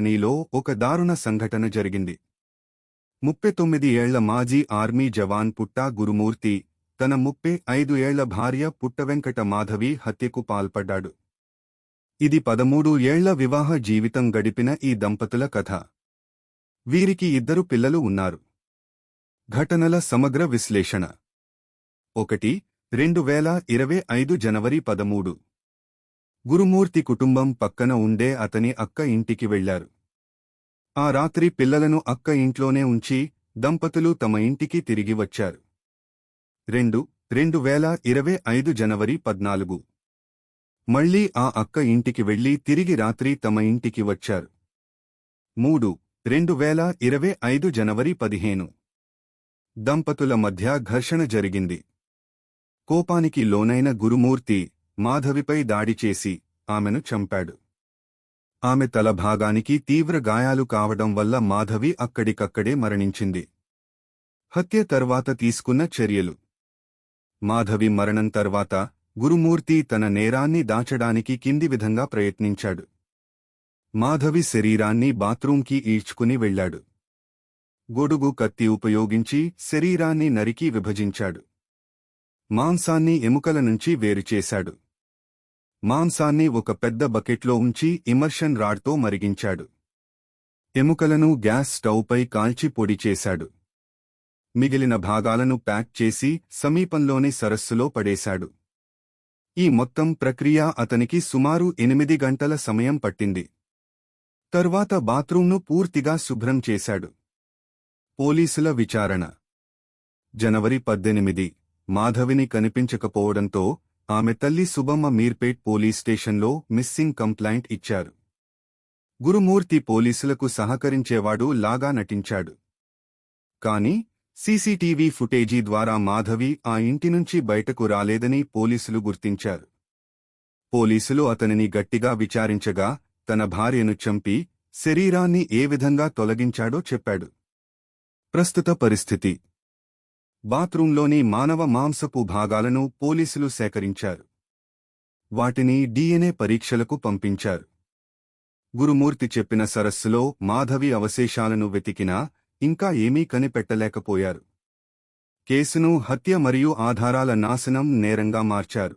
నీలో ఒక దారుణ సంఘటన జరిగింది. ముప్పై తొమ్మిది ఏళ్ళ మాజీ ఆర్మీ జవాన్ పుట్టా గురుమూర్తి తన ముప్పై ఐదు ఏళ్ళ భార్య పుట్టవెంకట మాధవి హత్యకు పాల్పడ్డాడు. ఇది పదమూడు ఏళ్ళ వివాహ జీవితం గడిపిన ఈ దంపతుల కథ. వీరికి ఇద్దరు పిల్లలు ఉన్నారు. ఘటనల సమగ్ర విశ్లేషణ. ఒకటి రెండు వేల ఇరవై ఐదు జనవరి పదమూడు. గురుమూర్తి కుటుంబం పక్కన ఉండే అతని అక్క ఇంటికి వెళ్ళారు ఆ రాత్రి పిల్లలను అక్క ఇంట్లోనే ఉంచి దంపతులు తమ ఇంటికి తిరిగి వచ్చారు. రెండు రెండు వేల ఇరవై ఐదు జనవరి పద్నాలుగు. మళ్ళీ ఆ అక్క ఇంటికి వెళ్ళి తిరిగి రాత్రి తమ ఇంటికి వచ్చారు. మూడు రెండు వేల ఇరవై ఐదు జనవరి పదిహేను. దంపతుల మధ్య ఘర్షణ జరిగింది. కోపానికి లోనైన గురుమూర్తి మాధవిపై దాడి చేసి ఆమెను చంపాడు. ఆమె తల భాగానికి తీవ్ర గాయాలు కావడం వల్ల మాధవి అక్కడికక్కడే మరణించింది. హత్య తర్వాత తీసుకున్న చర్యలు. మాధవి మరణం తర్వాత గురుమూర్తి తన నేరాన్ని దాచడానికి కింది విధంగా ప్రయత్నించాడు. మాధవి శరీరాన్ని బాత్రూంకి ఈడ్చుకుని వెళ్ళాడు గొడుగు కత్తి ఉపయోగించి శరీరాన్ని నరికి విభజించాడు. మాంసాన్ని ఎముకల నుంచి వేరుచేశాడు. మాంసాన్ని ఒక పెద్ద బకెట్లో ఉంచి ఇమర్షన్ రాడ్తో మరిగించాడు. ఎముకలను గ్యాస్ స్టవ్పై కాల్చి పొడి చేశాడు. మిగిలిన భాగాలను ప్యాక్ చేసి సమీపంలోని సరస్సులో పడేశాడు. ఈ మొత్తం ప్రక్రియ అతనికి సుమారు ఎనిమిది గంటల సమయం పట్టింది. తర్వాత బాత్రూంను పూర్తిగా శుభ్రం చేశాడు. పోలీసుల విచారణ. జనవరి పద్దెనిమిది. మాధవిని కనిపించకపోవడంతో ఆమె తల్లి సుబ్బమ్మ మీర్పేట్ పోలీస్ స్టేషన్లో మిస్సింగ్ కంప్లైంట్ ఇచ్చారు. గురుమూర్తి పోలీసులకు సహకరించేవాడు లాగా నటించాడు. కాని సీసీటీవీ ఫుటేజీ ద్వారా మాధవి ఆ ఇంటి నుంచి బయటకు రాలేదని పోలీసులు గుర్తించారు. పోలీసులు అతనిని గట్టిగా విచారించగా తన భార్యను చంపి శరీరాన్ని ఏ విధంగా తొలగించాడో చెప్పాడు. ప్రస్తుత పరిస్థితి బాత్రూంలోని మానవ మాంసపు భాగాలను పోలీసులు సేకరించారు. వాటిని డీఎన్ఏ పరీక్షలకు పంపించారు. గురుమూర్తి చెప్పిన సరస్సులో మాధవి అవశేషాలను వెతికినా ఇంకా ఏమీ కనిపెట్టలేకపోయారు. కేసును హత్య మరియు ఆధారాల నాశనం నేరంగా మార్చారు.